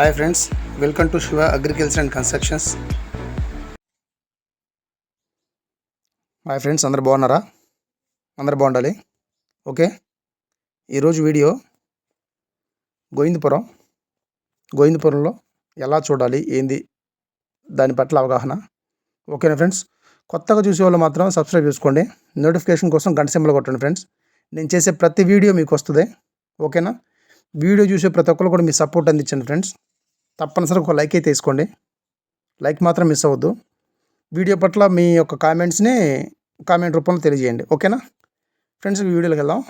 Hi friends welcome to Shiva agriculture and constructions hi friends అందరు బాగున్నారా? అందరు బాగుండాలి? ఓకే ఈరోజు వీడియో గోవిందపురం. గోవిందపురంలో ఎలా చూడాలి? ఏంది? దాని పట్ల అవగాహన. ఓకేనా ఫ్రెండ్స్ కొత్తగా చూసే వాళ్ళు మాత్రం సబ్స్క్రైబ్ చేసుకోండి. నోటిఫికేషన్ కోసం గంట సింబల్ కొట్టండి ఫ్రెండ్స్ నేను చేసే ప్రతి వీడియో మీకు వస్తుంది. ఓకేనా వీడియో చూసే ప్రతి ఒక్కరు కూడా మీ సపోర్ట్ అందించండి ఫ్రెండ్స్ తప్పనిసరిగా ఒక లైక్ అయితే తీసుకోండి లైక్ మాత్రం మిస్ అవ్వద్దు. వీడియో పట్ల మీ యొక్క కామెంట్స్ని కామెంట్ రూపంలో తెలియజేయండి. ఓకేనా? ఫ్రెండ్స్ ఈ వీడియోలోకి వెళ్దాం.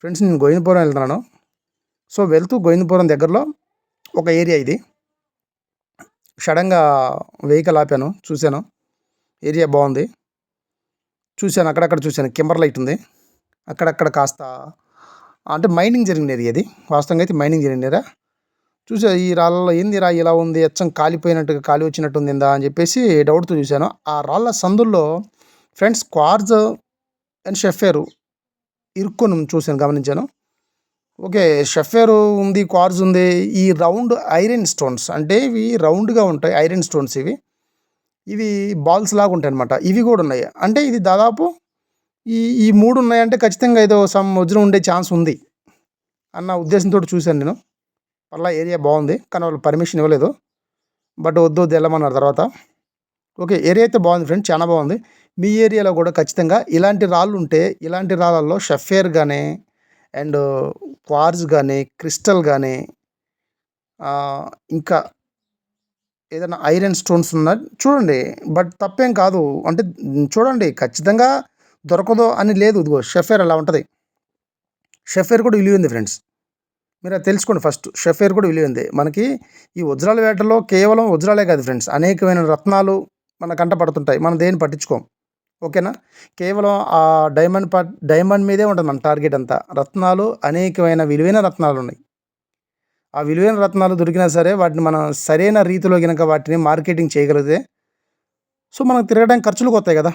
ఫ్రెండ్స్ నేను గోవిందపురం వెళ్తున్నాను. సో వెళ్తూ గోవిందపురం దగ్గరలో ఒక ఏరియా ఇది. సడన్గా వెహికల్ ఆపాను చూశాను. ఏరియా బాగుంది. చూశాను అక్కడక్కడ చూశాను. కింబర్ లైట్ ఉంది. అక్కడక్కడ కాస్త అంటే మైనింగ్ జరిగిన ఏరియా ఇది వాస్తవంగా అయితే మైనింగ్ జరిగిన ఏరియా చూసా ఈ రాళ్ళలో ఏంది రా ఇలా ఉంది ఎచ్చం కాలిపోయినట్టుగా కాలి వచ్చినట్టు ఉందా అని చెప్పేసి డౌట్తో చూశాను. ఆ రాళ్ళ సందుల్లో ఫ్రెండ్స్ క్వార్జ్ అండ్ షెఫేరు ఇరుక్కొని చూశాను గమనించాను. ఓకే షెఫేరు ఉంది క్వార్జ్ ఉంది ఈ రౌండ్ ఐరన్ స్టోన్స్ అంటే ఇవి రౌండ్గా ఉంటాయి ఐరన్ స్టోన్స్ ఇవి. ఇవి బాల్స్ లాగా ఉంటాయి అనమాట ఇవి కూడా ఉన్నాయి. అంటే ఇది దాదాపు ఈ ఈ మూడు ఉన్నాయంటే ఖచ్చితంగా ఏదో సమ్ వజ్రం ఉండే ఛాన్స్ ఉంది అన్న ఉద్దేశంతో చూశాను నేను. పర్లా ఏరియా బాగుంది కానీ వాళ్ళు పర్మిషన్ ఇవ్వలేదు. బట్ వద్దు వద్దు వెళ్ళమన్నారు తర్వాత. ఓకే ఏరియా అయితే బాగుంది ఫ్రెండ్స్ చాలా బాగుంది. మీ ఏరియాలో కూడా ఖచ్చితంగా ఇలాంటి రాళ్ళు ఉంటే ఇలాంటి రాళ్ళల్లో షఫేర్ కానీ అండ్ క్వార్జ్ కానీ క్రిస్టల్ కానీ ఇంకా ఏదైనా ఐరన్ స్టోన్స్ ఉన్న చూడండి. బట్ తప్పేం కాదు. అంటే చూడండి ఖచ్చితంగా దొరకదు అని లేదు. ఇదిగో షఫేర్ అలా ఉంటుంది. షఫేర్ కూడా విలువ ఉంది ఫ్రెండ్స్ మీరు అది తెలుసుకోండి. ఫస్ట్ షెఫేర్ కూడా విలువ ఉంది మనకి ఈ వజ్రాల వేటలో కేవలం వజ్రాలే కాదు ఫ్రెండ్స్ అనేకమైన రత్నాలు మన కంట పడుతుంటాయి. మనం దేన్ని పట్టించుకోం? ఓకేనా? కేవలం ఆ డైమండ్ ప డైమండ్ మీదే ఉంటుంది మన టార్గెట్ అంతా. రత్నాలు అనేకమైన విలువైన రత్నాలు ఉన్నాయి. ఆ విలువైన రత్నాలు దొరికినా సరే వాటిని మనం సరైన రీతిలో కనుక వాటిని మార్కెటింగ్ చేయగలిగితే సో మనకు తిరగడానికి ఖర్చులకు వస్తాయి కదా.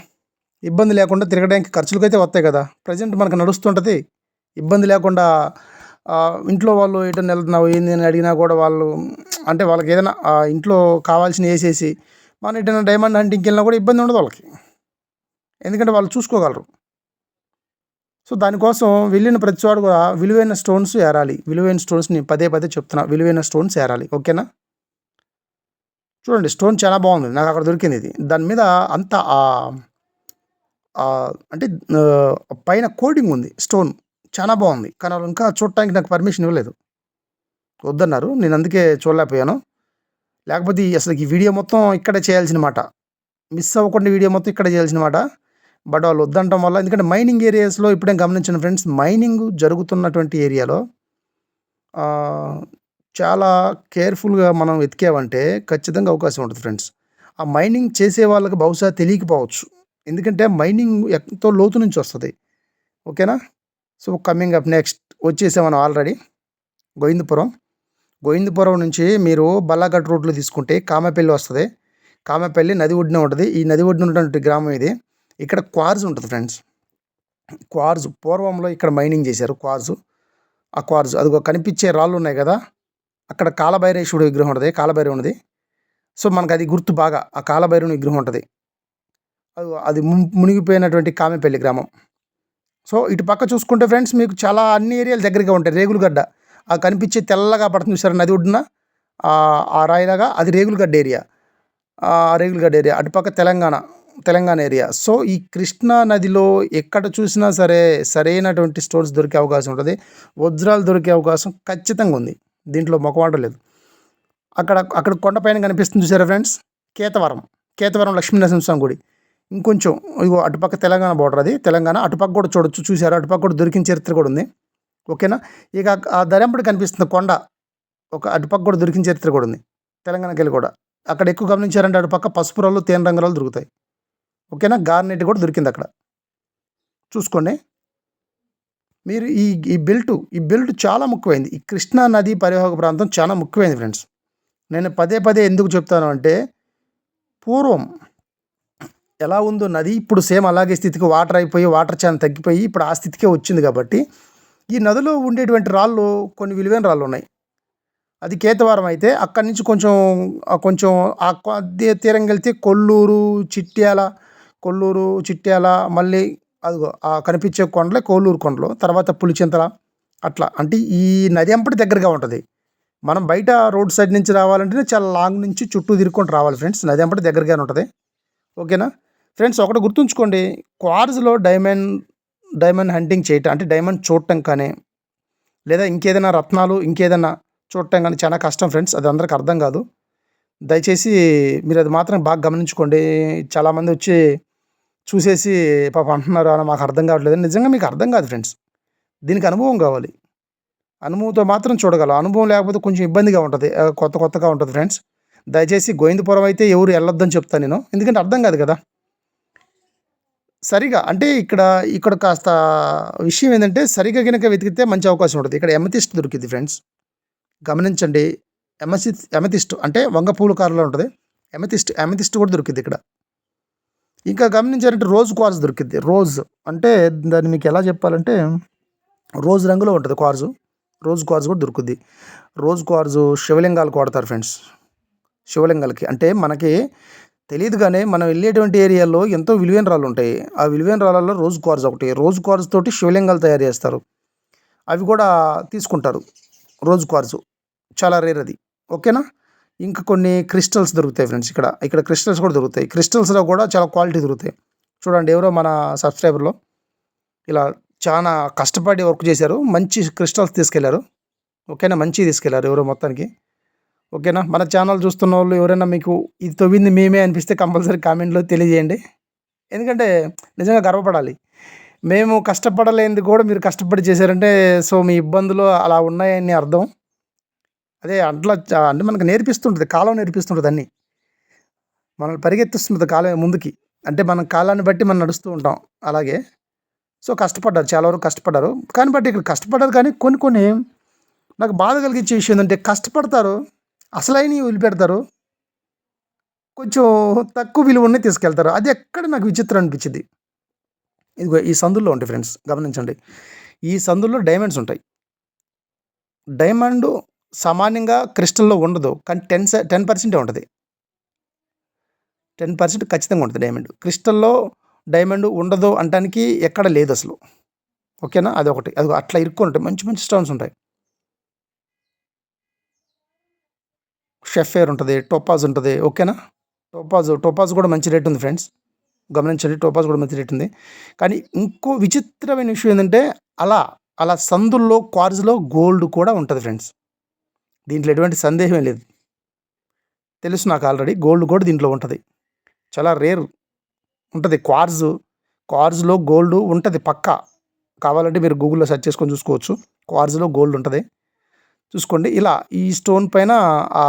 ఇబ్బంది లేకుండా తిరగడానికి ఖర్చులకు అయితే వస్తాయి కదా. ప్రజెంట్ మనకు నడుస్తుంటుంది. ఇబ్బంది లేకుండా ఇంట్లో వాళ్ళు ఎటన్నా వెళ్తున్నావు ఏంది అని అడిగినా కూడా వాళ్ళు అంటే వాళ్ళకి ఏదైనా ఇంట్లో కావాల్సిన వేసేసి మన ఎటైనా డైమండ్ హంటింగ్కి వెళ్ళినా కూడా ఇబ్బంది ఉండదు వాళ్ళకి. ఎందుకంటే వాళ్ళు చూసుకోగలరు. సో దానికోసం వెళ్ళిన ప్రతి చోట కూడా విలువైన స్టోన్స్ ఏరాలి. విలువైన స్టోన్స్ని పదే పదే చెప్తున్నా. విలువైన స్టోన్స్ ఏరాలి. ఓకేనా? చూడండి స్టోన్ చాలా బాగుంది. నాకు అక్కడ దొరికింది ఇది. దాని మీద అంత అంటే పైన కోటింగ్ ఉంది. స్టోన్ చాలా బాగుంది. కానీ వాళ్ళు ఇంకా చూడటానికి నాకు పర్మిషన్ ఇవ్వలేదు. వద్దన్నారు. నేను అందుకే చూడలేకపోయాను. లేకపోతే అసలు ఈ వీడియో మొత్తం ఇక్కడే చేయాల్సిన మాట. మిస్ అవ్వకుండా వీడియో మొత్తం ఇక్కడ చేయాల్సిన మాట. బట్ వాళ్ళు వద్దంటం వల్ల ఎందుకంటే మైనింగ్ ఏరియాస్లో ఇప్పుడే గమనించిన ఫ్రెండ్స్ మైనింగ్ జరుగుతున్నటువంటి ఏరియాలో చాలా కేర్ఫుల్గా మనం వెతికామంటే ఖచ్చితంగా అవకాశం ఉంటుంది ఫ్రెండ్స్. ఆ మైనింగ్ చేసే వాళ్ళకి బహుశా తెలియకపోవచ్చు. ఎందుకంటే మైనింగ్ ఎంతో లోతు నుంచి వస్తుంది. ఓకేనా? సో కమింగ్ అప్ నెక్స్ట్ వచ్చేసాం మనం ఆల్రెడీ గోవిందపురం. గోవిందపురం నుంచి మీరు బల్లాఘట్ రోడ్లో తీసుకుంటే కామపల్లి వస్తుంది. కామపల్లి నది ఒడ్డున ఉంటుంది. ఈ నది ఒడ్డున ఉన్నటువంటి గ్రామం ఇది. ఇక్కడ క్వార్జ్ ఉంటుంది ఫ్రెండ్స్ క్వార్జ్ పూర్వంలో ఇక్కడ మైనింగ్ చేశారు క్వార్జ్. ఆ క్వార్జ్ అది కనిపించే రాళ్ళు ఉన్నాయి కదా. అక్కడ కాలభైరేశ్వరుడు విగ్రహం ఉంటుంది. కాలభైరవ సో మనకు అది గుర్తు బాగా. ఆ కాలభైరవుని విగ్రహం ఉంటుంది. అది మునిగిపోయినటువంటి కామెపల్లి గ్రామం. సో ఇటు పక్క చూసుకుంటే ఫ్రెండ్స్ మీకు చాలా అన్ని ఏరియాలు దగ్గరగా ఉంటాయి. రేగులగడ్డ. ఆ కనిపించే తెల్లగా పడుతుంది చూసారు? నది ఒడ్డున. ఆ రాయిలాగా అది రేగులగడ్డ ఏరియా. రేగులగడ్డ ఏరియా. అటుపక్క తెలంగాణ తెలంగాణ ఏరియా. సో ఈ కృష్ణా నదిలో ఎక్కడ చూసినా సరే సరైనటువంటి స్టోన్స్ దొరికే అవకాశం ఉంటుంది. వజ్రాలు దొరికే అవకాశం ఖచ్చితంగా ఉంది. దీంట్లో మొక్కమాట లేదు. అక్కడ అక్కడ కొండపైన కనిపిస్తుంది చూసారా ఫ్రెండ్స్? కేతవరం. కేతవరం లక్ష్మీనరసింహస్వామి గుడి. ఇంకొంచెం ఇగో అటుపక్క తెలంగాణ బార్డర్ అది. తెలంగాణ అటుపక్క కూడా చూడొచ్చు చూసారు అటుపక్క కూడా దొరికిన చరిత్ర కూడా ఉంది. ఓకేనా? ఇక ఆ దరెంపడి కనిపిస్తుంది కొండ ఒక అటుపక్క కూడా దొరికిన చరిత్ర కూడా ఉంది. తెలంగాణకి వెళ్ళి కూడా. అక్కడ ఎక్కువ గమనించారంటే అటుపక్క పసుపు రాళ్ళు తేనె రంగురాలు దొరుకుతాయి. ఓకేనా? గార్నెట్ కూడా దొరికింది అక్కడ. చూసుకోండి. మీరు ఈ ఈ బెల్ట్ ఈ బెల్ట్ చాలా ముఖ్యమైనది. ఈ కృష్ణా నది పరివాహక ప్రాంతం చాలా ముఖ్యమైనది ఫ్రెండ్స్. నేను పదే పదే ఎందుకు చెప్తాను అంటే పూర్వం ఎలా ఉందో నది ఇప్పుడు సేమ్ అలాగే స్థితికి వాటర్ అయిపోయి వాటర్ చాలా తగ్గిపోయి ఇప్పుడు ఆ స్థితికే వచ్చింది కాబట్టి ఈ నదిలో ఉండేటువంటి రాళ్ళు కొన్ని విలువైన రాళ్ళు ఉన్నాయి. అది కేతవరం అయితే అక్కడి నుంచి కొంచెం కొంచెం ఆ కొద్ది తీరం వెళ్తే కొల్లూరు చిట్యాల కొల్లూరు చిట్యాల మళ్ళీ అదిగో ఆ కనిపించే కొండలే కోల్లూరు కొండలు తర్వాత పులిచింతల అట్లా. అంటే ఈ నది అంపటి దగ్గరగా ఉంటుంది. మనం బయట రోడ్ సైడ్ నుంచి రావాలంటే చాలా లాంగ్ నుంచి చుట్టూ తిరుక్కుంటూ రావాలి ఫ్రెండ్స్. నది అంపటి దగ్గరగానే ఉంటుంది. ఓకేనా? ఫ్రెండ్స్ ఒకటి గుర్తుంచుకోండి. క్వార్స్లో డైమండ్ డైమండ్ హంటింగ్ చేయటం అంటే డైమండ్ చూడటం కానీ లేదా ఇంకేదైనా రత్నాలు ఇంకేదైనా చూడటం కానీ చాలా కష్టం ఫ్రెండ్స్ అది అందరికి అర్థం కాదు. దయచేసి మీరు అది మాత్రం బాగా గమనించుకోండి. చాలామంది వచ్చి చూసేసి పాప అంటున్నారు అని మాకు అర్థం కావట్లేదు. నిజంగా మీకు అర్థం కాదు ఫ్రెండ్స్. దీనికి అనుభవం కావాలి. అనుభవంతో మాత్రం చూడగలం. అనుభవం లేకపోతే కొంచెం ఇబ్బందిగా ఉంటుంది. కొత్త కొత్తగా ఉంటుంది ఫ్రెండ్స్. దయచేసి గోవిందపురం అయితే ఎవరు వెళ్ళొద్దని చెప్తాను నేను. ఎందుకంటే అర్థం కాదు కదా. సరిగా అంటే ఇక్కడ ఇక్కడ కాస్త విషయం ఏంటంటే సరిగా కనుక వెతికితే మంచి అవకాశం ఉంటుంది. ఇక్కడ ఎమతిస్ట్ దొరికింది ఫ్రెండ్స్? గమనించండి. ఎమసి ఎమతిస్ట్ అంటే వంగ పూల కారులో ఉంటుంది. ఎమతిస్ట్ ఎమతిస్ట్ కూడా దొరికింది ఇక్కడ. ఇంకా గమనించారంటే రోజ్ క్వార్జ్ దొరికింది రోజ్ అంటే దాన్ని మీకు ఎలా చెప్పాలంటే రోజ్ రంగులో ఉంటుంది క్వార్జు. రోజ్ క్వార్జ్ కూడా దొరుకుద్ది. రోజ్ క్వార్జు శివలింగాలు కొడతారు ఫ్రెండ్స్. శివలింగాలకి అంటే మనకి తెలియదు కానీ మనం వెళ్ళేటువంటి ఏరియాలో ఎంతో విలువైన రాళ్ళు ఉంటాయి. ఆ విలువైన రాళ్ళలో రోజ్ కార్స్ ఒకటి. రోజ్ కార్స్ తోటి శివలింగాలు తయారు చేస్తారు. అవి కూడా తీసుకుంటారు. రోజ్ కార్స్ చాలా రేర్ అది. ఓకేనా? ఇంకా కొన్ని క్రిస్టల్స్ దొరుకుతాయి ఫ్రెండ్స్ ఇక్కడ. ఇక్కడ క్రిస్టల్స్ కూడా దొరుకుతాయి. క్రిస్టల్స్లో కూడా చాలా క్వాలిటీ దొరుకుతాయి. చూడండి ఎవరో మన సబ్స్క్రైబర్లో ఇలా చాలా కష్టపడి వర్క్ చేశారు. మంచి క్రిస్టల్స్ తీసుకెళ్ళారు. ఓకేనా? మంచి తీసుకెళ్ళారు ఎవరో మొత్తానికి. ఓకేనా? మన ఛానల్ చూస్తున్న వాళ్ళు ఎవరైనా మీకు ఇది తవ్వింది మేమే అనిపిస్తే కంపల్సరీ కామెంట్లో తెలియజేయండి. ఎందుకంటే నిజంగా గర్వపడాలి. మేము కష్టపడలేనిది కూడా మీరు కష్టపడి చేశారంటే సో మీ ఇబ్బందులు అలా ఉన్నాయని అర్థం. అదే అట్లా అంటే మనకు నేర్పిస్తుంటుంది కాలం నేర్పిస్తుంటుంది అన్నీ. మనల్ని పరిగెత్తిస్తుంది కాలం ముందుకి. అంటే మనం కాలాన్ని బట్టి మనం నడుస్తూ ఉంటాం అలాగే. సో కష్టపడ్డారు చాలా వరకు కష్టపడ్డారు. కానీ బట్ ఇక్కడ కష్టపడ్డారు కానీ కొన్ని కొన్ని నాకు బాధ కలిగించే విషయం ఏంటంటే కష్టపడతారు అసలైన వదిలిపెడతారు. కొంచెం తక్కువ విలువని తీసుకెళ్తారు. అది ఎక్కడ నాకు విచిత్రం అనిపించింది. ఇదిగో ఈ సందుల్లో ఉంటాయి ఫ్రెండ్స్ గమనించండి. ఈ సందుల్లో డైమండ్స్ ఉంటాయి. డైమండ్ సామాన్యంగా క్రిస్టల్లో ఉండదు. కానీ టెన్ టెన్ పర్సెంటే ఉంటుంది. టెన్ పర్సెంట్ ఖచ్చితంగా ఉంటుంది డైమండ్. క్రిస్టల్లో డైమండ్ ఉండదు అనడానికి ఎక్కడ లేదు అసలు. ఓకేనా? అదొకటి. అది అట్లా ఇరుక్కుంటాయి ఉంటాయి మంచి మంచి స్టోన్స్ ఉంటాయి. షెఫేర్ ఉంటుంది టోపాజ్ ఉంటుంది ఓకేనా టోపాజ్ టోపాజ్ కూడా మంచి రేట్ ఉంది ఫ్రెండ్స్ గమనించండి టోపాజ్ కూడా మంచి రేట్ ఉంది. కానీ ఇంకో విచిత్రమైన విషయం ఏంటంటే అలా అలా సందుల్లో క్వార్జ్లో గోల్డ్ కూడా ఉంటుంది ఫ్రెండ్స్ దీంట్లో ఎటువంటి సందేహం లేదు. తెలుసు నాకు ఆల్రెడీ గోల్డ్ కూడా దీంట్లో ఉంటుంది. చాలా రేర్ ఉంటుంది క్వార్జ్ క్వార్జ్లో గోల్డ్ ఉంటుంది పక్కా. కావాలంటే మీరు గూగుల్లో సెర్చ్ చేసుకొని చూసుకోవచ్చు. క్వార్జ్లో గోల్డ్ ఉంటుంది. చూసుకోండి. ఇలా ఈ స్టోన్ పైన ఆ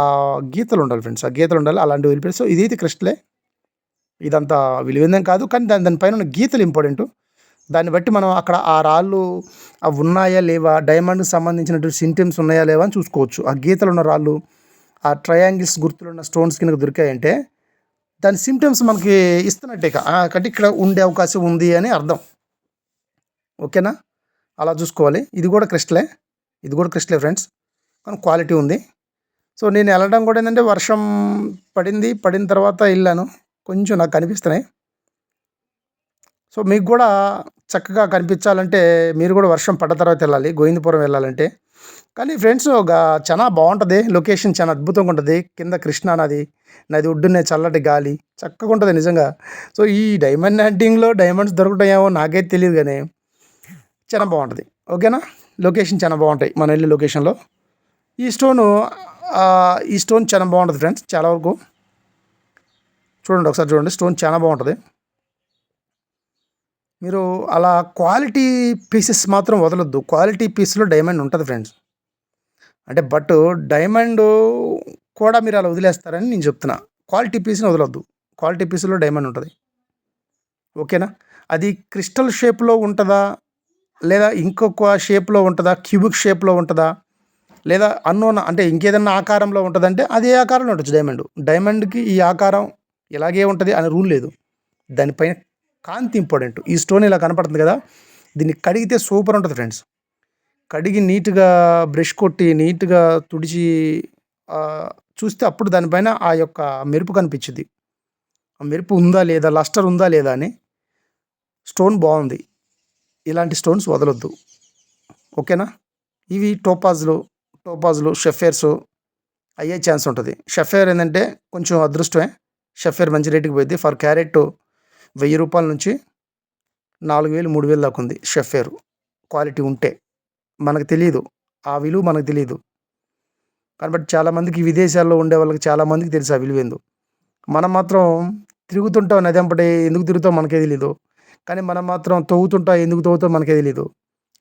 గీతలు ఉండాలి ఫ్రెండ్స్. ఆ గీతలు ఉండాలి అలాంటివి వదిలిపెట్టి. సో ఇదైతే క్రిస్టలే. ఇదంతా విలువైందేం కాదు. కానీ దాని దానిపైన ఉన్న గీతలు ఇంపార్టెంట్. దాన్ని బట్టి మనం అక్కడ ఆ రాళ్ళు అవి ఉన్నాయా లేవా డైమండ్కి సంబంధించినటువంటి సింటమ్స్ ఉన్నాయా లేవా అని చూసుకోవచ్చు. ఆ గీతలు ఉన్న రాళ్ళు ఆ ట్రయాంగిల్స్ గుర్తులున్న స్టోన్స్ కింద దొరికాయంటే దాని సిమ్టమ్స్ మనకి ఇస్తున్నట్టే ఇక. కాబట్టి ఇక్కడ ఉండే అవకాశం ఉంది అని అర్థం. ఓకేనా? అలా చూసుకోవాలి. ఇది కూడా క్రిస్టలే. ఇది కూడా క్రిస్టలే ఫ్రెండ్స్. కానీ క్వాలిటీ ఉంది. సో నేను వెళ్ళడం కూడా ఏంటంటే వర్షం పడింది. పడిన తర్వాత వెళ్ళాను. కొంచెం నాకు కనిపిస్తున్నాయి. సో మీకు కూడా చక్కగా కనిపించాలంటే మీరు కూడా వర్షం పడ్డ తర్వాత వెళ్ళాలి. గోవిందపురం వెళ్ళాలంటే. కానీ ఫ్రెండ్స్ ఒక చాలా బాగుంటుంది. లొకేషన్ చాలా అద్భుతంగా ఉంటుంది. కింద కృష్ణా నది నది ఒడ్డునే చల్లటి గాలి చక్కగా ఉంటుంది నిజంగా. సో ఈ డైమండ్ హంటింగ్లో డైమండ్స్ దొరుకుతాయేమో నాకైతే తెలియదు కానీ చాలా బాగుంటుంది. ఓకేనా? లొకేషన్ చాలా బాగుంటాయి. మనం వెళ్ళే లొకేషన్లో. ఈ స్టోను ఈ స్టోన్ చాలా బాగుంటుంది ఫ్రెండ్స్ చాలా వరకు. చూడండి ఒకసారి చూడండి స్టోన్ చాలా బాగుంటుంది. మీరు అలా క్వాలిటీ పీసెస్ మాత్రం వదలొద్దు. క్వాలిటీ పీస్లో డైమండ్ ఉంటుంది ఫ్రెండ్స్. అంటే బట్ డైమండ్ కూడా మీరు అలా వదిలేస్తారని నేను చెప్తున్నా. క్వాలిటీ పీస్ని వదలొద్దు. క్వాలిటీ పీస్లో డైమండ్ ఉంటుంది. ఓకేనా? అది క్రిస్టల్ షేప్లో ఉంటుందా? లేదా ఇంకొక షేప్లో ఉంటుందా? క్యూబిక్ షేప్లో ఉంటుందా? లేదా అన్నోన్ అంటే ఇంకేదన్నా ఆకారంలో ఉంటుందంటే అదే ఆకారంలో ఉండొచ్చు డైమండ్ డైమండ్కి ఈ ఆకారం ఇలాగే ఉంటుంది అనే రూల్ లేదు దానిపైన కాంతి ఇంపార్టెంట్ ఈ స్టోన్ ఇలా కనపడుతుంది కదా దీన్ని కడిగితే సూపర్ ఉంటుంది ఫ్రెండ్స్ కడిగి నీట్‌గా బ్రష్ కొట్టి నీట్‌గా తుడిచి చూస్తే అప్పుడు దానిపైన ఆ యొక్క మెరుపు కనిపించింది ఆ మెరుపు ఉందా లేదా? లస్టర్ ఉందా లేదా అని. స్టోన్ బాగుంది ఇలాంటి స్టోన్స్ వదలొద్దు. ఓకేనా? ఇవి టోపాజ్‌లు, టోపాజ్‌లు, షఫైర్సు అయ్యే ఛాన్స్ ఉంటుంది షఫైర్ ఏంటంటే కొంచెం అదృష్టమే. షఫైర్ మంచి రేటుకి పోయింది ఫర్ క్యారెట్ వెయ్యి రూపాయల నుంచి 4000, 3000 దాకా ఉంది షఫైరు. క్వాలిటీ ఉంటే. మనకు తెలియదు ఆ విలువ మనకు తెలియదు కాబట్టి చాలామందికి విదేశాల్లో ఉండే వాళ్ళకి చాలామందికి తెలుసు ఆ విలువేందో. మనం మాత్రం తిరుగుతుంటాం నదంపటి ఎందుకు తిరుగుతాం మనకే తెలియదు కానీ మనం మాత్రం తవ్వుతుంటాం ఎందుకు తవ్వుతాం మనకే తెలియదు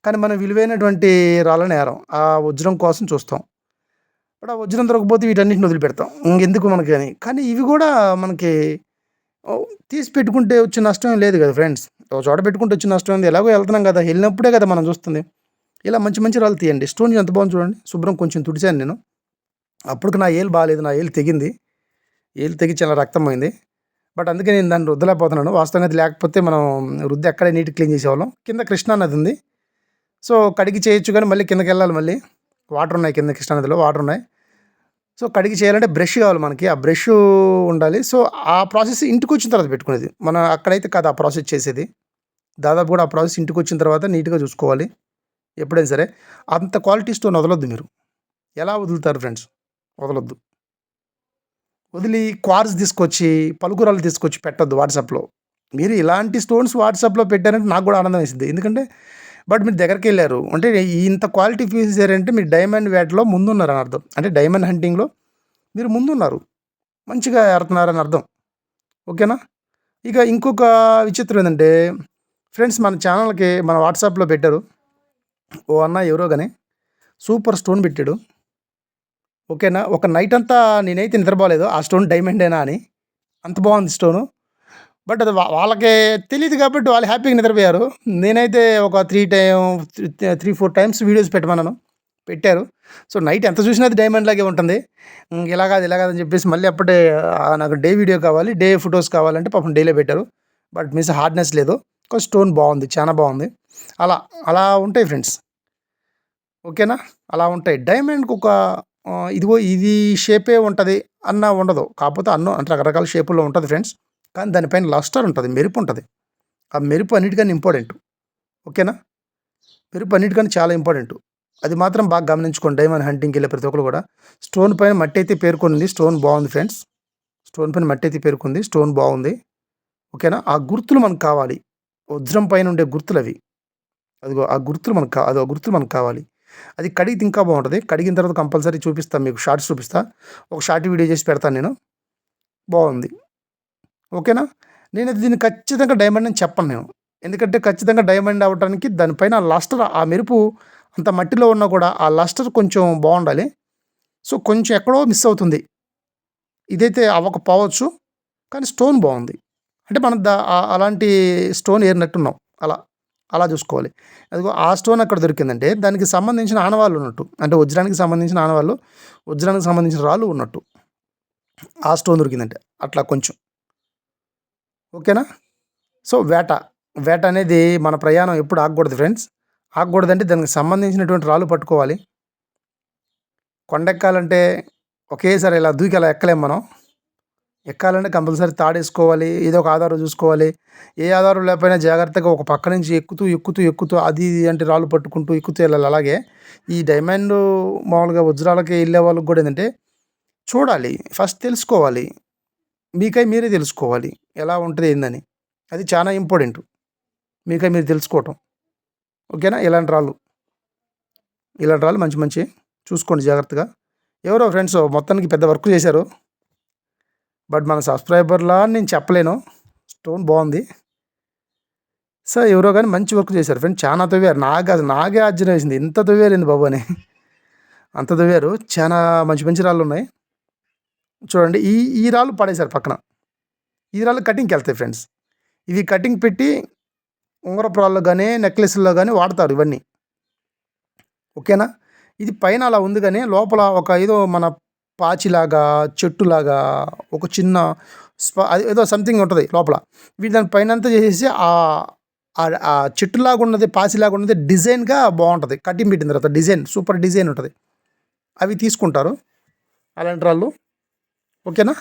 కానీ మనం విలువైనటువంటి రాళ్ళని ఏరం. ఆ వజ్రం కోసం చూస్తాం. బట్ ఆ వజ్రం దొరకకపోతే వీటన్నిటిని వదిలిపెడతాం. ఇంకెందుకు మనకని. కానీ ఇవి కూడా మనకి తీసి పెట్టుకుంటే వచ్చే నష్టం లేదు కదా ఫ్రెండ్స్. ఒక చోట పెట్టుకుంటే వచ్చే నష్టం ఉంది ఎలాగో వెళ్తున్నాం కదా వెళ్ళినప్పుడే కదా మనం చూస్తుంది. ఇలా మంచి మంచి రాళ్ళు తీయండి. స్టోన్ ఎంత బాగుంది చూడండి. శుభ్రం కొంచెం తుడిచాను నేను. అప్పటికి నా ఏలు బాగాలేదు నా ఏలు తెగింది. ఏలు తెగి చాలా రక్తం పోయింది. బట్ అందుకే నేను దాన్ని రుద్దలేకపోతున్నాను. వాస్తవంగా లేకపోతే మనం రుద్ది అక్కడే నీట్ క్లీన్ చేసేవాళ్ళం. కింద కృష్ణా నది ఉంది. సో, కడిగి చేయొచ్చు కానీ మళ్ళీ కిందకి వెళ్ళాలి మళ్ళీ. వాటర్ ఉన్నాయి కింద కృష్ణా నదిలో వాటర్ ఉన్నాయి. సో, కడిగి చేయాలంటే బ్రష్ కావాలి మనకి. ఆ బ్రష్ ఉండాలి. సో, ఆ ప్రాసెస్ ఇంటికి వచ్చిన తర్వాత పెట్టుకునేది. మన అక్కడైతే కాదు ఆ ప్రాసెస్ చేసేది. దాదాపు కూడా ఆ ప్రాసెస్ ఇంటికి వచ్చిన తర్వాత నీట్‌గా చూసుకోవాలి. ఎప్పుడైనా సరే. అంత క్వాలిటీ స్టోన్ వదలొద్దు మీరు. ఎలా వదులుతారు ఫ్రెండ్స్? వదలొద్దు. వదిలి క్వార్స్ తీసుకొచ్చి, పలుకురాలు తీసుకొచ్చి పెట్టద్దు వాట్సాప్‌లో. మీరు ఇలాంటి స్టోన్స్ వాట్సాప్‌లో పెట్టారంటే నాకు కూడా ఆనందం వేసింది ఎందుకంటే బట్ మీరు దగ్గరికి వెళ్ళారు అంటే ఇంత క్వాలిటీ చూసేసారంటే మీరు డైమండ్ వేటలో ముందున్నారని అర్థం. అంటే డైమండ్ హంటింగ్‌లో మీరు ముందున్నారు. మంచిగా ఏరుతున్నారని అర్థం. ఓకేనా? ఇక ఇంకొక విచిత్రం ఏంటంటే ఫ్రెండ్స్ మన ఛానల్‌కి మన వాట్సాప్‌లో పెట్టారు. ఓ అన్న ఎవరో కానీ సూపర్ స్టోన్ పెట్టాడు. ఓకేనా? ఒక నైట్ అంతా నేనైతే నిద్రపోలేదు. ఆ స్టోన్ డైమండేనా అని. అంత బాగుంది స్టోను. బట్ అది వాళ్ళకి తెలియదు కాబట్టి వాళ్ళు హ్యాపీగా నిద్రపోయారు. నేనైతే ఒక త్రీ టైమ్ 3, 4 టైమ్స్ వీడియోస్ పెట్టమన్నాను. పెట్టారు. సో, నైట్ ఎంత చూసినా అది డైమండ్ లాగే ఉంటుంది. హ్మ్. ఇలా కాదు, ఇలా అని చెప్పేసి మళ్ళీ అప్పుడే నాకు డే వీడియో కావాలి, డే ఫొటోస్ కావాలంటే పాపం డేలో పెట్టారు. బట్ మీన్స్ హార్డ్‌నెస్ లేదు. కానీ స్టోన్ బాగుంది చాలా బాగుంది అలా, అలా ఉంటాయి ఫ్రెండ్స్. ఓకేనా? అలా ఉంటాయి. డైమండ్‌కి ఒక ఇదిగో ఇది షేపే ఉంటుంది అన్న ఉండదు. కాకపోతే అన్నో అంటే రకరకాల షేపుల్లో ఉంటుంది ఫ్రెండ్స్. కానీ దానిపైన లస్టర్ ఉంటుంది మెరుపు ఉంటుంది ఆ మెరుపు అన్నిటికన్నా ఇంపార్టెంట్. ఓకేనా? మెరుపు అన్నిటికన్నా చాలా ఇంపార్టెంట్. అది మాత్రం బాగా గమనించుకోండి డైమండ్ హంటింగ్‌కెళ్ళే ప్రతి ఒక్కరు కూడా. స్టోన్ పైన మట్టి అయితే పేర్కొంది స్టోన్ బాగుంది ఫ్రెండ్స్. స్టోన్ పైన మట్టి అయితే పేర్కొంది స్టోన్ బాగుంది ఓకేనా? ఆ గుర్తులు మనకు కావాలి. వజ్రం పైన ఉండే గుర్తులు అవి అదిగో ఆ గుర్తులు మనకు కా అదో గుర్తులు మనకు కావాలి. అది కడిగితే ఇంకా బాగుంటుంది కడిగిన తర్వాత కంపల్సరీ చూపిస్తాను మీకు షార్ట్స్ చూపిస్తా. ఒక షార్ట్ వీడియో చేసి పెడతాను నేను. బాగుంది ఓకేనా? నేను దీన్ని ఖచ్చితంగా డైమండ్ అని చెప్పను నేను. ఎందుకంటే ఖచ్చితంగా డైమండ్ అవ్వటానికి దానిపైన లస్టర్ ఆ మెరుపు అంత మట్టిలో ఉన్నా కూడా ఆ లస్టర్ కొంచెం బాగుండాలి సో, కొంచెం ఎక్కడో మిస్ అవుతుంది. ఇదైతే అవ్వకపోవచ్చు. కానీ స్టోన్ బాగుంది అంటే మనం అలాంటి స్టోన్ ఏరినట్టున్నాం. అలా. అలా చూసుకోవాలి. అదిగో ఆ స్టోన్ అక్కడ దొరికిందంటే దానికి సంబంధించిన ఆనవాళ్ళు ఉన్నట్టు. అంటే వజ్రానికి సంబంధించిన ఆనవాళ్ళు, వజ్రానికి సంబంధించిన రాళ్ళు ఉన్నట్టు. ఆ స్టోన్ దొరికిందంటే. అట్లా కొంచెం. ఓకేనా? సో, వేట. వేట అనేది మన ప్రయాణం ఎప్పుడు ఆగకూడదు ఫ్రెండ్స్. ఆగకూడదంటే దానికి సంబంధించినటువంటి రాళ్ళు పట్టుకోవాలి. కొండెక్కాలంటే ఒకేసారి ఇలా దూకి అలా ఎక్కలేం మనం. ఎక్కాలంటే కంపల్సరీ తాడేసుకోవాలి. ఏదో ఒక ఆధారం చూసుకోవాలి. ఏ ఆధారం లేకపోయినా జాగ్రత్తగా ఒక పక్క నుంచి ఎక్కుతూ, ఎక్కుతూ, ఎక్కుతూ అది ఇది అంటే రాళ్ళు పట్టుకుంటూ ఎక్కుతూ వెళ్ళాలి అలాగే ఈ డైమండ్ మామూలుగా వజ్రాలకి వెళ్ళే వాళ్ళకి కూడా ఏంటంటే చూడాలి. ఫస్ట్ తెలుసుకోవాలి. మీకై మీరే తెలుసుకోవాలి. ఎలా ఉంటుంది ఏందని. అది చాలా ఇంపార్టెంట్. మీకై మీరు తెలుసుకోవటం. ఓకేనా? ఇలాంటి రాళ్ళు. ఇలాంటి రాళ్ళు మంచి మంచి చూసుకోండి జాగ్రత్తగా. ఎవరో ఫ్రెండ్స్ మొత్తానికి పెద్ద వర్క్ చేశారు. బట్ మన సబ్స్క్రైబర్‌లా అని నేను చెప్పలేను. స్టోన్ బాగుంది సో, ఎవరో కానీ మంచి వర్క్ చేశారు ఫ్రెండ్స్. చాలా తవ్వారు. నాకు నాగే నాకే ఆశ్చర్యం వేసింది. ఇంత తవ్వారేంది బాబు అని. అంత తవ్వారు. చాలా మంచి మంచి రాళ్ళు ఉన్నాయి చూడండి ఈ ఈ రాళ్ళు పడేశారు పక్కన. ఈ రాళ్ళు కటింగ్కి వెళ్తాయి ఫ్రెండ్స్. ఇవి కటింగ్ పెట్టి ఉంగరపు రాళ్ళు నెక్లెస్లో కానీ వాడతారు ఇవన్నీ. ఓకేనా? ఇది పైన అలా ఉంది కానీ లోపల ఒక ఏదో మన పాచిలాగా, చెట్టులాగా ఒక చిన్న స్ప అది ఏదో సంథింగ్ ఉంటుంది లోపల. వీటి దాని పైనంతా చేసేసి ఆ- చెట్టులాగా ఉన్నది పాసిలాగా ఉన్నది డిజైన్గా బాగుంటుంది కటింగ్ పెట్టిన తర్వాత డిజైన్ సూపర్ డిజైన్ ఉంటుంది అవి తీసుకుంటారు అలాంటి రాళ్ళు ఓకేనా?